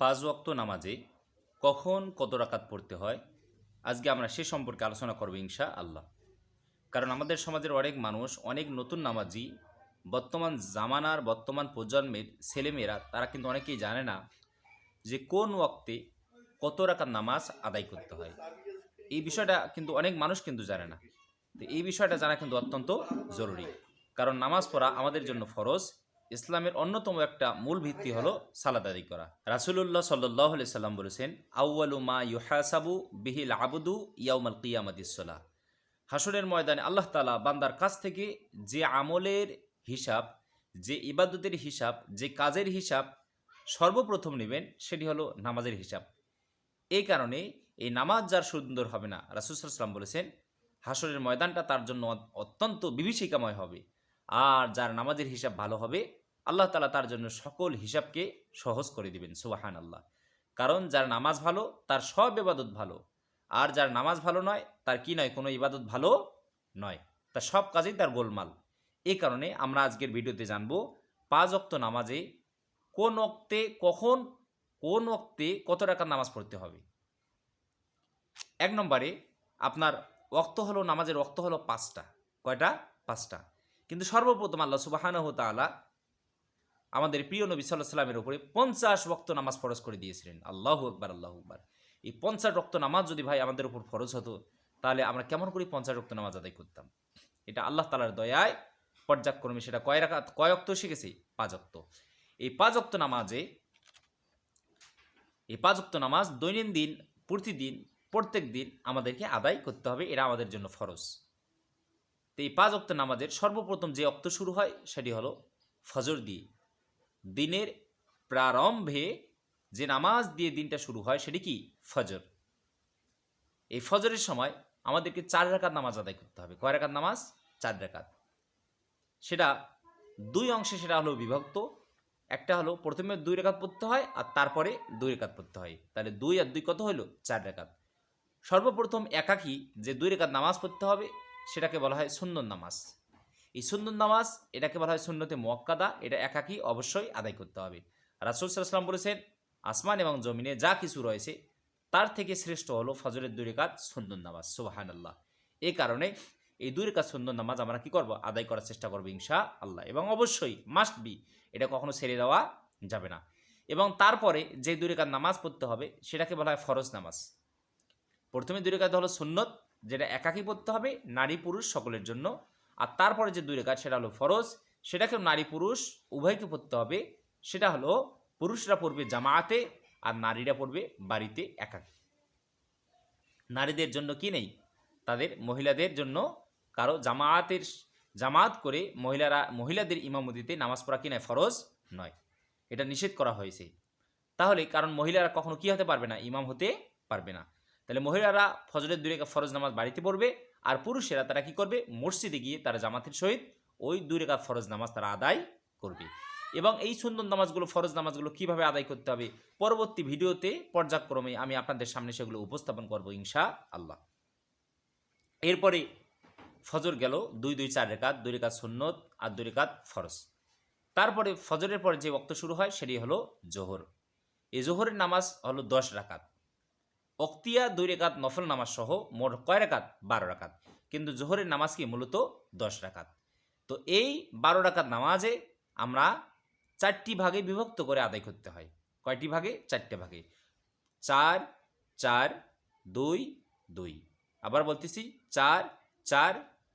পাঁচ ওয়াক্ত নামাজে কখন কত রাকাত পড়তে হয়, আজকে আমরা সে সম্পর্কে আলোচনা করব ইনশা আল্লাহ কারণ আমাদের সমাজের অনেক মানুষ, অনেক নতুন নামাজি, বর্তমান জামানার বর্তমান প্রজন্মের ছেলেমেয়েরা, তারা কিন্তু অনেকেই জানে না যে কোন ওয়াক্তে কত রাকাত নামাজ আদায় করতে হয়। এই বিষয়টা কিন্তু অনেক মানুষ কিন্তু জানে না। তো এই বিষয়টা জানা কিন্তু অত্যন্ত জরুরি। কারণ নামাজ পড়া আমাদের জন্য ফরজ ইসলামের অন্যতম একটা মূল ভিত্তি হলো সালাদ আদায় করা। রাসুলুল্লাহ সাল্লাহ সাল্লাম বলেছেন আউ্বালু মা ইউহাসাবু বিহিল আবুদু ইয়াউমাল কিয়ামাদিসলা হাসরের ময়দানে আল্লাহ তালা বান্দার কাছ থেকে যে আমলের হিসাব, যে ইবাদতের হিসাব, যে কাজের হিসাব সর্বপ্রথম নেবেন, সেটি হলো নামাজের হিসাব। এই কারণে এই নামাজ যার সুন্দর হবে না রাসুসাল্লাম বলেছেন হাসরের ময়দানটা তার জন্য অত্যন্ত বিভীষিকাময় হবে। আর যার নামাজের হিসাব ভালো হবে আল্লাহ তালা তার জন্য সকল হিসাবকে সহজ করে দিবেন সুবাহান আল্লাহ কারণ যার নামাজ ভালো, তার সব ইবাদত ভালো। আর যার নামাজ ভালো নয়, তার কি নয়? কোনো ইবাদত ভালো নয়। তার সব কাজেই তার গোলমাল। এই কারণে আমরা আজকের ভিডিওতে জানব, পাঁচ অক্ত নামাজে কোন অক্তে কখন, কোন অক্তে কত টাকার নামাজ পড়তে হবে? এক নম্বরে, আপনার অক্ত হলো, নামাজের অক্ত হলো পাঁচটা। কয়টা? পাঁচটা। কিন্তু সর্বপ্রথম আল্লাহ সুবাহানহ তালা আমাদের প্রিয় নবী সাল্লাহ সাল্লামের উপরে পঞ্চাশ রক্ত নামাজ ফরজ করে দিয়েছিলেন। আল্লাহ আকবার আল্লাহ আকবার। এই পঞ্চাশ রক্ত নামাজ যদি ভাই আমাদের উপর ফরজ হতো, তাহলে আমরা কেমন করে পঞ্চাশ রক্ত নামাজ আদায় করতাম? এটা আল্লাহ তালার দয়ায় পর্যায়ক্রমে সেটা কয় রাখা কয় অক্ত শিখেছি? পাঁচ অক্ত এই পাঁচ অক্ত নামাজে, এই পাঁচ অক্ত নামাজ দৈনন্দিন, প্রতিদিন প্রত্যেক দিন আমাদেরকে আদায় করতে হবে। এটা আমাদের জন্য ফরজ। তো এই পাঁচ অক্ত নামাজের সর্বপ্রথম যে অক্ত শুরু হয়, সেটি হলো ফজর দিয়ে। দিনের প্রারম্ভে যে নামাজ দিয়ে দিনটা শুরু হয় সেটি কি? ফজর। এই ফজরের সময় আমাদেরকে চার রাকাত নামাজ আদায় করতে হবে। কয় রাকাত নামাজ? চার রাকাত। সেটা দুই অংশে সেটা হলো বিভক্ত। একটা হলো প্রথমে দুই রেখাত পড়তে হয় আর তারপরে দুই রেখাত পড়তে হয়। তাহলে দুই আর দুই কত হলো? চার রেখাত সর্বপ্রথম একাকী যে দুই রেখাত নামাজ পড়তে হবে সেটাকে বলা হয় সুন্দর নামাজ। এই সুন্দর নামাজ, এটাকে বলা হয় সুন্নতে মোয়াক্কাদা এটা একাকী অবশ্যই আদায় করতে হবে। রাসুল সাল্লাম বলেছেন, আসমান এবং জমিনে যা কিছু রয়েছে, তার থেকে শ্রেষ্ঠ হলো ফজরের দুই রেখাত সুন্দর নামাজ সুবাহান আল্লাহ এই কারণে এই দুই রেখাত সুন্দর নামাজ আমরা কি করব? আদায় করার চেষ্টা করব ইনশা আল্লাহ এবং অবশ্যই মাস্ট বি এটা কখনো ছেড়ে দেওয়া যাবে না। এবং তারপরে যে দুই রেখাত নামাজ পড়তে হবে, সেটাকে বলা হয় ফরজ নামাজ। প্রথমে দুই রেখাত হলো সুন্নত, যেটা একাকী পড়তে হবে, নারী পুরুষ সকলের জন্য। আর তারপরে যে দুই রেখাত সেটা হলো ফরজ, সেটাকে নারী পুরুষ, উভয়কে পড়তে হবে। সেটা হলো পুরুষরা পড়বে জামায়াতে আর নারীরা পড়বে বাড়িতে একাকী। নারীদের জন্য কি নেই? তাদের মহিলাদের জন্য কারও জামায়াতের জামাত করে মহিলারা, মহিলাদের ইমামতিতে নামাজ পড়া কি নয়? ফরজ নয়। এটা নিষেধ করা হয়েছে। তাহলে কারণ মহিলারা কখনো কি হতে পারবে না? ইমাম হতে পারবে না। তাহলে মহিলারা ফজরের দুই ফরজ নামাজ বাড়িতে পড়বে, আর পুরুষেরা তারা কি করবে? মসজিদে গিয়ে তারা জামাতের সহিত ওই দুই রেখা ফরজ নামাজ তারা আদায় করবে। এবং এই সুন্দর নামাজগুলো, ফরজ নামাজগুলো কীভাবে আদায় করতে হবে? পরবর্তী ভিডিওতে, পর্যায়ক্রমে আমি আপনাদের সামনে সেগুলো উপস্থাপন করব ইনশা আল্লাহ এরপরে ফজর গেল দুই দুই চার রেখাত, দুই রেখাত সুন্নত আর দুই রেখাত ফরজ। তারপরে ফজরের পরে যে বক্ত শুরু হয়, সেটি হলো জোহর। এই জোহরের নামাজ হলো দশ রাকাত অক্তিয়া দুই রেখাত নফল নামাজ সহ মোট কয় রাকাত বারো রাকাত কিন্তু জোহরের নামাজ কি মূলত দশ রাকাত তো এই বারো রাকাত নামাজে আমরা চারটি ভাগে বিভক্ত করে আদায় করতে হয়। কয়টি ভাগে? চারটে ভাগে। চার চার, দুই দুই। আবার বলতেছি, চার চার,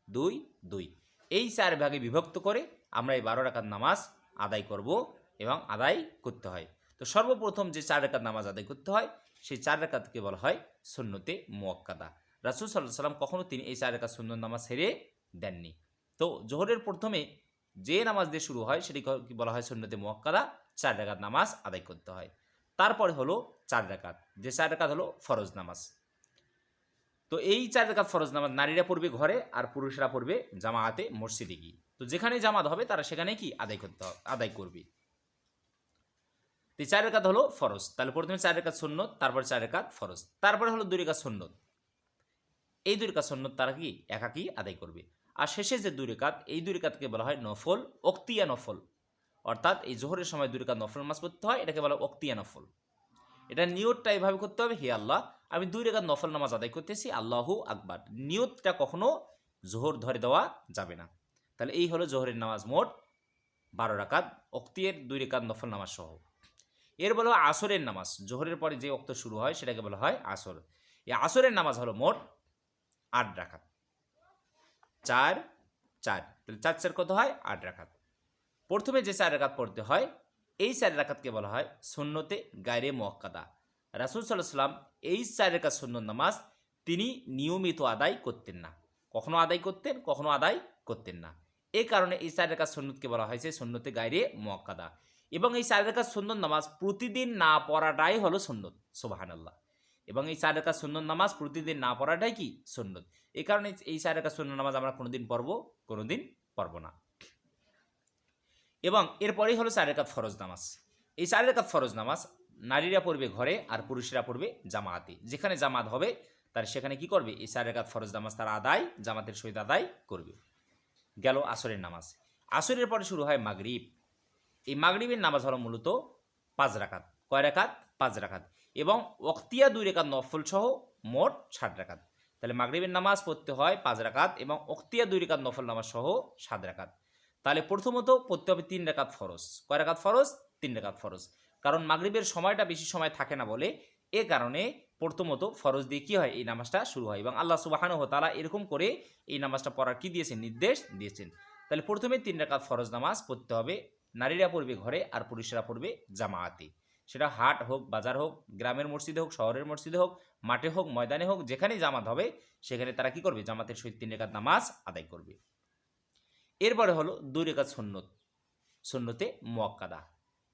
দুই দুই। এই চার ভাগে বিভক্ত করে আমরা এই বারো রাকাত নামাজ আদায় করব এবং আদায় করতে হয়। তো সর্বপ্রথম যে চার রেখাত নামাজ আদায় করতে হয় সেই চার রেখাতকে বলা হয় সুন্নতে মোয়াক্কাদা রাসুল সাল্লাহ সাল্লাম কখনও তিনি এই চার রেখাত সুন্নত নামাজ সেরে দেননি। তো জোহরের প্রথমে যে নামাজ দিয়ে শুরু হয় সেটি বলা হয় সুন্নতে মোয়াক্কাদা চার রেখাত নামাজ আদায় করতে হয়। তারপরে হলো চার রেখাত, যে চার রেখাত হলো ফরজ নামাজ। তো এই চার রেখাত ফরজ নামাজ নারীরা পড়বে ঘরে আর পুরুষরা পড়বে জামায়াতে মসজিদে গিয়ে। তো যেখানে জামাত হবে তারা সেখানে কি আদায় করতে হবে, আদায় করবে। তো চার রেখাত হলো ফরজ। তাহলে প্রথমে চার রেখাত সুন্নত, তারপর চার রেখাত ফরজ। তারপরে হলো দুই রেখাত সুন্নত। এই দুই রেখাত সুন্নত তারা কি? একাকি আদায় করবে। আর শেষে যে দুই রেখাত এই দুই রেখাতকে বলা হয় নফল অক্তিয়া নফল। অর্থাৎ এই জোহরের সময় দুই রেখাত নফল নামাজ পড়তে হয়, এটাকে বলা হয় অক্তিয়া নফল। এটা নিয়তটা এভাবে করতে হবে, হে আল্লাহ, আমি দুই রেখাত নফল নামাজ আদায় করতেছি, আল্লাহু আকবার। নিয়তটা কখনো জোহর ধরে দেওয়া যাবে না। তাহলে এই হলো জোহরের নামাজ মোট বারো রাকাত অক্তিয়ার দুই রেখাত নফল নামাজ সহ। এর বলা হয় আসরের নামাজ। জোহরের পরে যে অক্ত শুরু হয়, সেটাকে বলা হয় আসর। এই আসরের নামাজ হলো মোট আট রাখাত চার চার। তাহলে চার চার কত হয়? আট রাখাত প্রথমে যে চার রাকাত পড়তে হয়, এই চার রাকাতকে বলা হয় সুন্নতে গায়রে মোয়াক্কাদা। রাসুল সাল্লাহ সাল্লাম এই চার রেখাত সুন্নত নামাজ তিনি নিয়মিত আদায় করতেন না। কখনো আদায় করতেন, কখনো আদায় করতেন না। এই কারণে এই চার রেখাত সুন্নতকে বলা হয়েছে সুন্নতে গায়রে মোয়াক্কাদা। এবং এই চার রেখাত সুন্দর নামাজ প্রতিদিন না পড়াটাই হলো সুন্নত সোবাহান আল্লাহ এবং এই চার রেখাত সুন্দর নামাজ প্রতিদিন না পড়াটাই কি? সুন্নত। এই কারণে এই চার রেখাত সুন্দর নামাজ আমরা কোনোদিন পড়ব কোনোদিন পড়ব না। এবং এরপরেই হলো চার রেখাত ফরজ নামাজ। এই চার রেখাত ফরজ নামাজ নারীরা পড়বে ঘরে আর পুরুষেরা পড়বে জামাতে। যেখানে জামাত হবে, তার সেখানে কি করবে? এই চার রেখাত ফরজ নামাজ তার আদায়, জামাতের সহিত আদায় করবে। গেল আসরের নামাজ। আসরের পরে শুরু হয় মাগরিব। এই মাগরিবের নামাজ হলো মূলত পাঁচ রাকাত। কয় রাকাত? পাঁচ রাকাত। এবং অক্তিয়া দুই রেখাত নফল সহ মোট ষাট রাকাত। তাহলে মাগরিবের নামাজ পড়তে হয় পাঁচ রাকাত এবং অক্তিয়া দুই রেখাত নফল নামাজ সহ সাত রাকাত। তাহলে প্রথমত পড়তে হবে তিন রেখাত ফরজ। কয় রেখাত ফরজ? তিন রেখাত ফরজ। কারণ মাগরিবের সময়টা বেশি সময় থাকে না বলে এ কারণে প্রথমত ফরজ দিয়ে কি হয়? এই নামাজটা শুরু হয় এবং আল্লাহ সুবাহানহ তালা এরকম করে এই নামাজটা পড়ার কি দিয়েছেন? নির্দেশ দিয়েছেন। তাহলে প্রথমে তিন রেখাত ফরজ নামাজ পড়তে হবে নারীরা পড়বে ঘরে আর পুরুষরা পড়বে জামায়াতে। সেটা হাট হোক, বাজার হোক, গ্রামের মসজিদে হোক, শহরের মসজিদে হোক, মাঠে হোক, ময়দানে হোক, যেখানেই জামাত হবে, সেখানে তারা কি করবে? জামাতের সহিত তিন রেখাত নামাজ আদায় করবে। এরপরে হলো দুই রেখাত সন্ন্যত সন্ন্যতে মোয়াক্কাদা।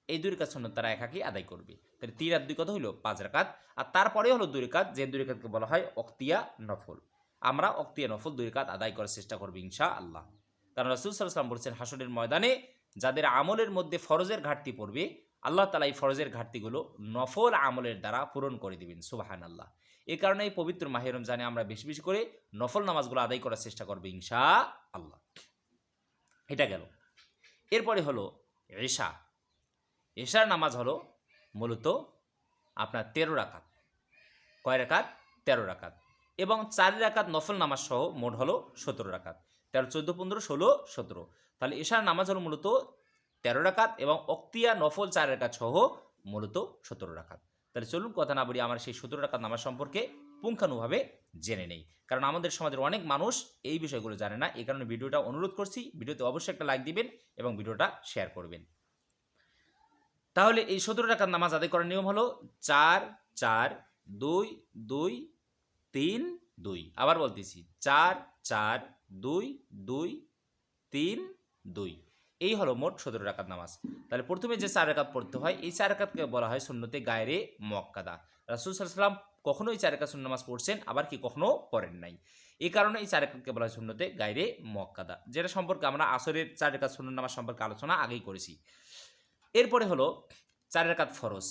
এই দুই রেখাত সন্ন্যত তারা একাকি আদায় করবে। তাহলে তিন আর দুই কত হইল? পাঁচ রেখাত। আর তারপরে হলো দুই রেখাত, যে দুই রেখাতকে বলা হয় অক্তিয়া নফল। আমরা অক্তিয়া নফল দুই রেখাত আদায় করার চেষ্টা করব ইনশা আল্লাহ কারণ রসুল সাল্লাম বলছেন হাসনের ময়দানে যাদের আমলের মধ্যে ফরজের ঘাটতি পড়বে, আল্লাহ তালা এই ফরজের ঘাটতিগুলো নফল আমলের দ্বারা পূরণ করে দিবেন সুবাহান আল্লাহ এ কারণে এই পবিত্র মাহের রমজানে আমরা বেশি বেশি করে নফল নামাজগুলো আদায় করার চেষ্টা করব ইনশা আল্লাহ এটা গেল। এরপরে হলো এশা এশার নামাজ হলো মূলত আপনার তেরো রাকাত। কয় রাকাত? তেরো রাকাত। এবং চার রাকাত নফল নামাজ সহ মোট হলো সতেরো রাকাত। তেরো, চোদ্দ, পনেরো, ষোলো, সতেরো। তাহলে এশার নামাজ হলো মূলত তেরো রাকাত এবং অক্তিয়া, নফল চার রাকাত সহ মূলত সতেরো রাকাত। তাহলে চলুন কথা না বলি আমার সেই সতেরো রাকাত নামাজ সম্পর্কে পুঙ্খানুভাবে জেনে নেই। কারণ আমাদের সমাজের অনেক মানুষ এই বিষয়গুলো জানে না। এই কারণে ভিডিওটা অনুরোধ করছি, ভিডিওতে অবশ্যই একটা লাইক দিবেন এবং ভিডিওটা শেয়ার করবেন। তাহলে এই সতেরো টাকার নামাজ আদায় করার নিয়ম হলো চার চার, দুই দুই, তিন, দুই। আবার বলতেছি, চার চার দুই দুই, তিন, দুই। এই হলো মোট সতেরো রাকাত নামাজ। তাহলে প্রথমে যে চার রাকাত পড়তে হয়, এই চার রাকাতকে বলা হয় শূন্যতে গায়রে মক্কাদা রাসুল সাল্লাম কখনো এই চার রাকাত শূন্য নামাজ পড়ছেন, আবার কি কখনো পড়েন নাই। এই কারণে এই চার রাকাতকে বলা হয় শূন্যতে গায়রে মক্কাদা যেটা সম্পর্কে আমরা আসরের চার রাকাত শূন্য নামাজ সম্পর্কে আলোচনা আগেই করেছি। এরপরে হলো চার রাকাত ফরজ,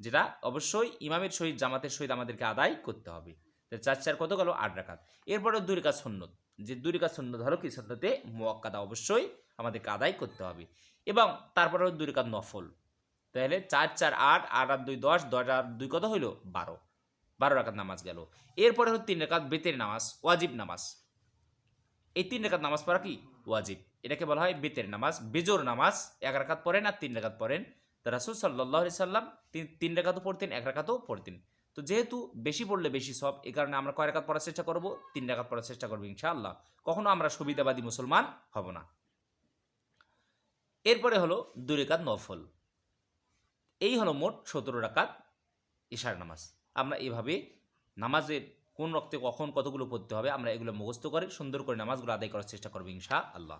যেটা অবশ্যই ইমামের সহিত জামাতের সহিত আমাদেরকে আদায় করতে হবে। চার চার কত গেল? আট রাকাত। এরপরে দুই রেখা সুন্নত। যে দুই রেখা হলো কি সুন্নতে মোয়াক্কাদা অবশ্যই আমাদেরকে আদায় করতে হবে। এবং তারপরে দুই রেখা নফল। তাহলে চার চার আট আট আর দুই দশ দশ আর দুই কত হইল? বারো। বারো রাকাত নামাজ গেল। এরপরে হলো তিন রেখাত বেতের নামাজ, ওয়াজিব নামাজ। এই তিন রেখাত নামাজ পড়া কি? ওয়াজিব। এটাকে বলা হয় বেতের নামাজ, বেজোর নামাজ। এক রাকাত পড়েন আর তিন রেখাত পড়েন। তো রাসুল সাল্লাহ সাল্লাম তিন রেখাতও পড়তেন, এক রাকাতও পড়তেন। তো যেহেতু বেশি পড়লে বেশি সব এই কারণে আমরা কয় রাকাত পড়ার চেষ্টা করব? তিন রাকাত পড়ার চেষ্টা করব ইনশাআল্লাহ। কখনো আমরা সুবিধাবাদী মুসলমান হব না। এরপরে হলো দুই রেখাত নফল। এই হলো মোট সতেরো রাকাত ইশার নামাজ। আমরা এভাবে নামাজের কোন রক্তে কখন কতগুলো পড়তে হবে, আমরা এগুলো মুখস্থ করে সুন্দর করে নামাজগুলো আদায় করার চেষ্টা করব ইনশা আল্লাহ